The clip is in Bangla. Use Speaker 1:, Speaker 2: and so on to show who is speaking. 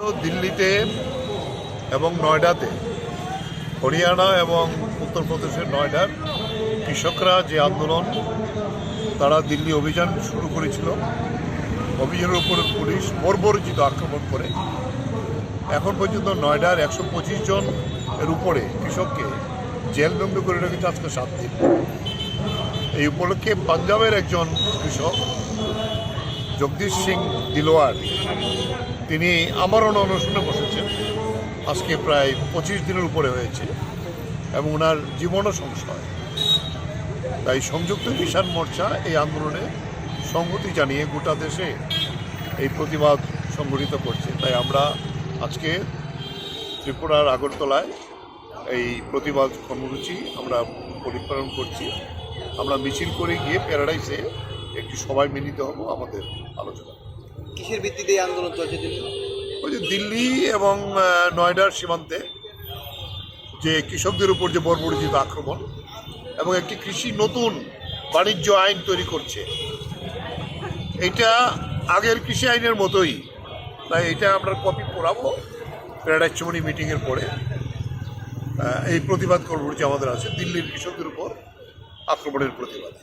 Speaker 1: দিল্লিতে এবং নয়ডাতে, হরিয়ানা এবং উত্তরপ্রদেশের নয়ডার কৃষকরা যে আন্দোলন, তারা দিল্লি অভিযান শুরু করেছিল। অভিযানের উপরে পুলিশ বর্বরচিত আক্রমণ করে। এখন পর্যন্ত নয়ডার একশো পঁচিশ জন এর উপরে কৃষককে জেলদণ্ড করে রেখেছে আজকে সাত দিন। এই উপলক্ষে পাঞ্জাবের একজন কৃষক, জগদীশ সিং দিলোয়ার তিনি আমরণ অনশনে বসেছেন। আজকে প্রায় পঁচিশ দিনের উপরে হয়েছে এবং ওনার জীবনও সংশয়। তাই সংযুক্ত কিষাণ মোর্চা এই আন্দোলনে সংহতি জানিয়ে গোটা দেশে এই প্রতিবাদ সংগঠিত করছে। তাই আমরা আজকে ত্রিপুরার আগরতলায় এই প্রতিবাদ কর্মসূচি আমরা পরিপালন করছি। আমরা মিছিল করে গিয়ে প্যারাডাইসে একটি সবাই মিলিত হব আমাদের আলোচনা।
Speaker 2: কিসের ভিত্তিতে এই আন্দোলন চলছে দিল্লি
Speaker 1: ওই যে দিল্লি এবং নয়ডার সীমান্তে যে কৃষকদের উপর যে বর্বরিত আক্রমণ এবং একটি কৃষি নতুন বাণিজ্য আইন তৈরি করছে এটা আগের কৃষি আইনের মতোই। তাই এটা আমরা কপি পড়াবো, প্যারাডাইজ চমনি মিটিংয়ের পরে এই প্রতিবাদ কর্মসূচি আমাদের আছে দিল্লির কৃষকদের উপর আক্রমণের প্রতিবাদে।